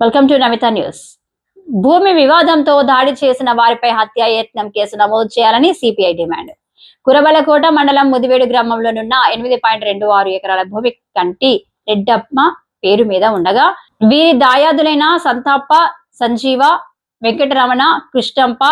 Welcome to Namitha news భూమి వివాదంతో దాడి చేసిన వారిపై హత్యా యత్నం కేసు నమోదు చేయాలని సిపిఐ డిమాండ్. కురబలకోట మండలం ముదివేడు గ్రామంలోనున్న ఎనిమిది పాయింట్ రెండు ఆరు ఎకరాల భూమి కంటి రెడ్డమ్మ పేరు మీద ఉండగా వీరి దాయాదులైన సంతాప సంజీవ వెంకటరమణ కృష్ణంప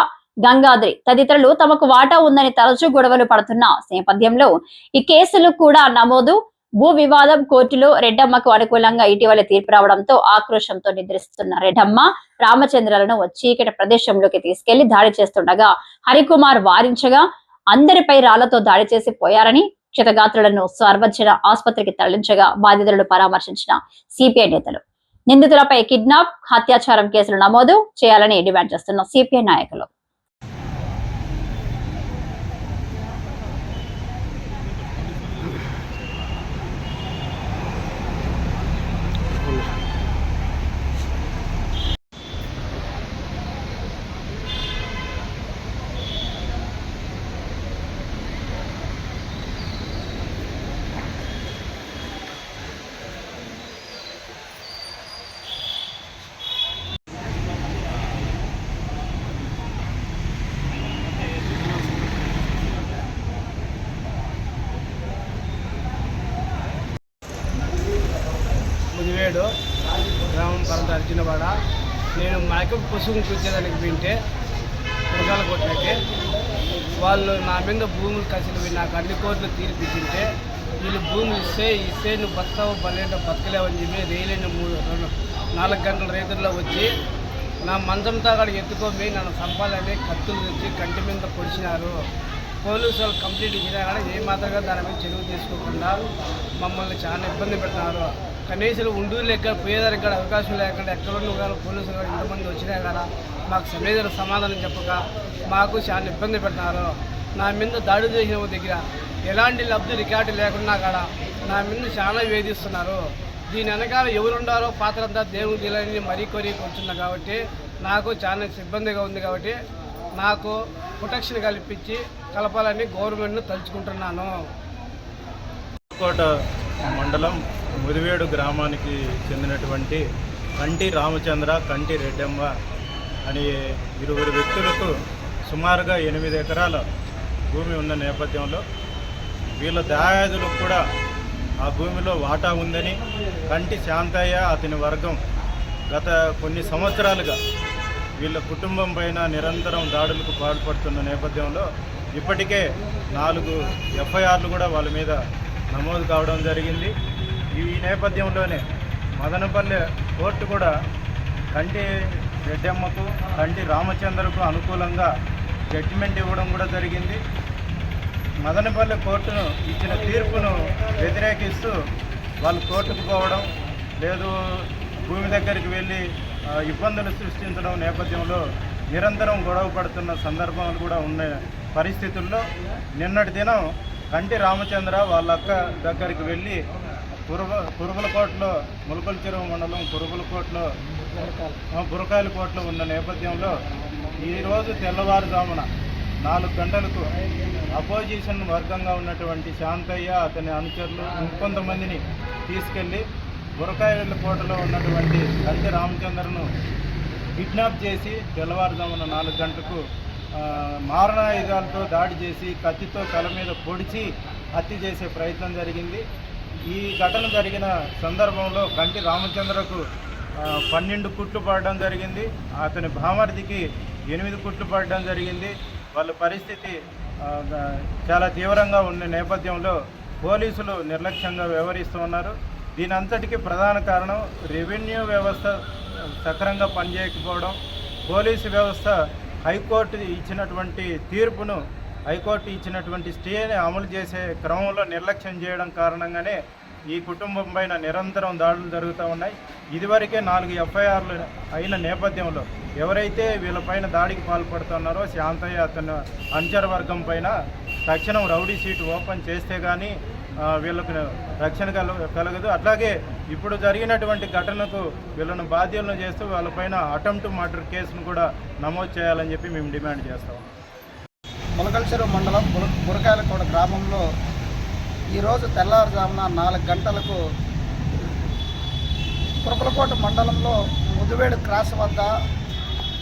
గంగాద్రి తదితరులు తమకు వాటా ఉందని తరచూ గొడవలు పడుతున్న నేపథ్యంలో ఈ కేసులు కూడా నమోదు భూ వివాదం కోర్టులో రెడ్డమ్మకు అనుకూలంగా ఇటీవల తీర్పు రావడంతో ఆక్రోశంతో నిద్రిస్తున్న రెడ్డమ్మ రామచంద్రలను చీకటి ప్రదేశంలోకి తీసుకెళ్ళి దాడి చేస్తుండగా హరికుమార్ వారించగా అందరిపై రాళ్ళతో దాడి చేసి పోయారని క్షతగాత్రులను సార్వజన ఆసుపత్రికి తరలించగా బాధితులను పరామర్శించిన సిపిఐ నేతలు. నిందితులపై కిడ్నాప్ హత్యాచారం కేసులు నమోదు చేయాలని డిమాండ్ చేస్తున్న సిపిఐ నాయకులు. మైకప్ పశువుని కూర్చేదానికి వింటే పురగాల కొట్టినట్టే వాళ్ళు నా మీద భూములు కసినవి నాకు అన్ని కోట్లు తీర్పిచ్చింటే వీళ్ళు భూములు ఇస్తే ఇస్తే నువ్వు బతావు బలేటో బతకలేవని చెప్పి రైలైన మూడు రెండు నాలుగు గంటల రైతుల్లో వచ్చి నా మంచంతో అక్కడ ఎత్తుకొని నన్ను సంపాలని కత్తులు తెచ్చి కంటి మీద పొడిచినారు. పోలీసు వాళ్ళు కంప్లీట్ ఇచ్చినా కానీ ఏ మాత్రంగా దాని మీద చెరువు తీసుకోకుండా మమ్మల్ని చాలా ఇబ్బంది పెట్టినారు కనీసం ఉండూరు లెక్క పోయేదానికి కూడా అవకాశం లేకుండా ఎక్కడున్న కానీ పోలీసులు కూడా ఇంతమంది వచ్చినా కదా మాకు సమేధన సమాధానం చెప్పక మాకు చాలా ఇబ్బంది పెట్టినారు నా మీద దాడి చేసిన దగ్గర ఎలాంటి లబ్ధి రికార్డు లేకున్నా కూడా నా మీద చాలా వేధిస్తున్నారు. దీని వెనకాల ఎవరుండారో పాత్రంతా దేవుని తెలియని మరీ కొరి కూర్చున్నా కాబట్టి నాకు చాలా ఇబ్బందిగా ఉంది కాబట్టి నాకు ప్రొటెక్షన్ కల్పించి కలపాలని గవర్నమెంట్ను తలుచుకుంటున్నాను. కోట మండలం ముదివేడు గ్రామానికి చెందినటువంటి కంటి రామచంద్ర కంటి రెడ్డమ్మ అనే ఇరువురు వ్యక్తులకు సుమారుగా ఎనిమిది ఎకరాల భూమి ఉన్న నేపథ్యంలో వీళ్ళ దాయాదులకు కూడా ఆ భూమిలో వాటా ఉందని కంటి శాంతయ్య అతని వర్గం గత కొన్ని సంవత్సరాలుగా వీళ్ళ కుటుంబం పైన నిరంతరం దాడులకు పాల్పడుతున్న నేపథ్యంలో ఇప్పటికే నాలుగు ఎఫ్ఐఆర్లు కూడా వాళ్ళ మీద నమోదు కావడం జరిగింది. ఈ నేపథ్యంలోనే మదనపల్లె కోర్టు కూడా కంటి రెడ్డమ్మకు కంటి రామచంద్రకు అనుకూలంగా జడ్జిమెంట్ ఇవ్వడం కూడా జరిగింది. మదనపల్లె కోర్టును ఇచ్చిన తీర్పును వ్యతిరేకిస్తూ వాళ్ళు కోర్టుకు పోవడం లేదు భూమి దగ్గరికి వెళ్ళి ఇబ్బందులు సృష్టించడం నేపథ్యంలో నిరంతరం గొడవ పడుతున్న సందర్భాలు కూడా ఉన్న పరిస్థితుల్లో నిన్నటి దినం కంటి రామచంద్ర వాళ్ళ అక్క దగ్గరికి వెళ్ళి కురుబ కురుబలకోటలో ములకల చెరువు మండలం కురుబలకోటలో ఆ, బురకాయలకోటలో ఉన్న నేపథ్యంలో ఈరోజు తెల్లవారుజామున నాలుగు గంటలకు అపోజిషన్ వర్గంగా ఉన్నటువంటి శాంతయ్య అతని అనుచరులు ఇంకొంతమందిని తీసుకెళ్ళి బురకాయల కోటలో ఉన్నటువంటి కంటి రామచంద్రను కిడ్నాప్ చేసి తెల్లవారుజామున నాలుగు గంటలకు మారణాయుధాలతో దాడి చేసి కత్తితో తల మీద పొడిచి హత్య చేసే ప్రయత్నం జరిగింది. ఈ ఘటన జరిగిన సందర్భంలో కంటి రామచంద్రకు పన్నెండు కుట్లు పడడం జరిగింది. అతని భామర్దికి ఎనిమిది కుట్లు పడడం జరిగింది. వాళ్ళ పరిస్థితి చాలా తీవ్రంగా ఉన్న నేపథ్యంలో పోలీసులు నిర్లక్ష్యంగా వ్యవహరిస్తూ ఉన్నారు. దీని అంతటికీ ప్రధాన కారణం రెవెన్యూ వ్యవస్థ సక్రంగా పనిచేయకపోవడం. పోలీసు వ్యవస్థ హైకోర్టు ఇచ్చినటువంటి తీర్పును హైకోర్టు ఇచ్చినటువంటి స్టేని అమలు చేసే క్రమంలో నిర్లక్ష్యం చేయడం కారణంగానే ఈ కుటుంబం పైన నిరంతరం దాడులు జరుగుతూ ఉన్నాయి. ఇదివరకే నాలుగు ఎఫ్ఐఆర్లు అయిన నేపథ్యంలో ఎవరైతే వీళ్ళపైన దాడికి పాల్పడుతున్నారో శాంతయ్య అతను అంచర వర్గం పైన తక్షణం రౌడీ సీటు ఓపెన్ చేస్తే కానీ వీళ్ళకు రక్షణ కల కలగదు. అట్లాగే ఇప్పుడు జరిగినటువంటి ఘటనకు వీళ్ళను బాధ్యులను చేస్తూ వాళ్ళపైన అటెంప్ట్ మర్డర్ కేసును కూడా నమోదు చేయాలని చెప్పి మేము డిమాండ్ చేస్తాం. ములకల్చెరు మండలం బుర బురకాయలకోట గ్రామంలో ఈరోజు తెల్లవారుజామున నాలుగు గంటలకు కురపలకోట మండలంలో ముదివేడు క్రాస్ వద్ద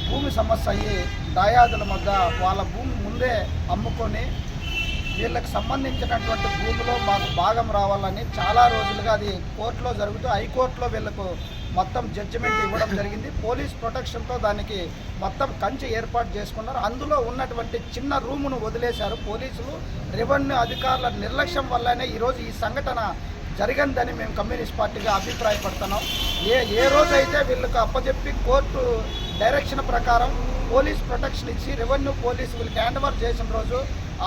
భూమి సమస్య అయ్యి దాయాదుల మధ్య వాళ్ళ భూమి ముందే అమ్ముకొని వీళ్ళకి సంబంధించినటువంటి భూమిలో మాకు భాగం రావాలని చాలా రోజులుగా అది కోర్టులో జరుగుతూ హైకోర్టులో వీళ్ళకు మొత్తం జడ్జిమెంట్ ఇవ్వడం జరిగింది. పోలీస్ ప్రొటెక్షన్తో దానికి మొత్తం కంచె ఏర్పాటు చేసుకున్నారు. అందులో ఉన్నటువంటి చిన్న రూమును వదిలేశారు పోలీసులు. రెవెన్యూ అధికారుల నిర్లక్ష్యం వల్లనే ఈరోజు ఈ సంఘటన జరిగిందని మేము కమ్యూనిస్ట్ పార్టీగా అభిప్రాయపడుతున్నాం. ఏ ఏ రోజైతే వీళ్ళకి అప్పచెప్పి కోర్టు డైరెక్షన్ ప్రకారం పోలీస్ ప్రొటెక్షన్ ఇచ్చి రెవెన్యూ పోలీసు వీళ్ళకి హ్యాండ్ ఓవర్ చేసిన రోజు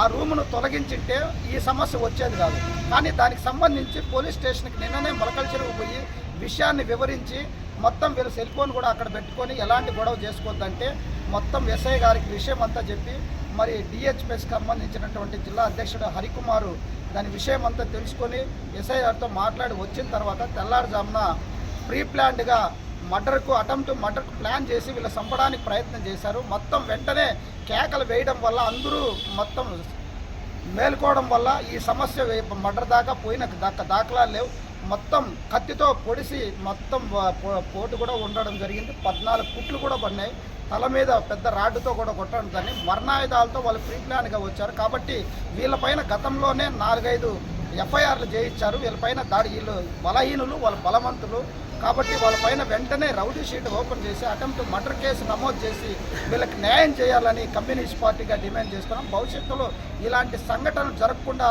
ఆ రూమును తొలగించింటే ఈ సమస్య వచ్చేది కాదు. కానీ దానికి సంబంధించి పోలీస్ స్టేషన్కి నిన్ననే మొలకల చెరువు పోయి విషయాన్ని వివరించి మొత్తం వీళ్ళ సెల్ ఫోన్ కూడా అక్కడ పెట్టుకొని ఎలాంటి గొడవ చేసుకోవద్దంటే మొత్తం ఎస్ఐ గారికి విషయం అంతా చెప్పి మరి డిహెచ్పిఎస్కి సంబంధించినటువంటి జిల్లా అధ్యక్షుడు హరికుమారు దాని విషయం అంతా తెలుసుకొని ఎస్ఐ గారితో మాట్లాడి వచ్చిన తర్వాత తెల్లారుజామున ప్రీ ప్లాన్డ్గా మర్డర్కు అటెంప్ట్ మర్డర్కు ప్లాన్ చేసి వీళ్ళు చంపడానికి ప్రయత్నం చేశారు. మొత్తం వెంటనే కేకలు వేయడం వల్ల అందరూ మొత్తం మేల్కోవడం వల్ల ఈ సమస్య మర్డర్ దాకా పోయిన దాకా దాఖలాలు లేవు. మొత్తం కత్తితో పొడిసి మొత్తం పోటు కూడా ఉండడం జరిగింది. పద్నాలుగు కుట్లు కూడా పడినాయి. తల మీద పెద్ద రాడ్డుతో కూడా కొట్టడం దాన్ని మరణాయుధాలతో వాళ్ళు ప్రీ ప్లాన్గా వచ్చారు. కాబట్టి వీళ్ళపైన గతంలోనే నాలుగైదు ఎఫ్ఐఆర్లు చేయించారు. వీళ్ళపైన దాడి వీళ్ళు బలహీనులు వాళ్ళు బలవంతులు. కాబట్టి వాళ్ళపైన వెంటనే రౌడీ షీట్ ఓపెన్ చేసి అటెంప్ట్ మర్డర్ కేసు నమోదు చేసి వీళ్ళకి న్యాయం చేయాలని కమ్యూనిస్ట్ పార్టీగా డిమాండ్ చేస్తున్నాం. భవిష్యత్తులో ఇలాంటి సంఘటనలు జరగకుండా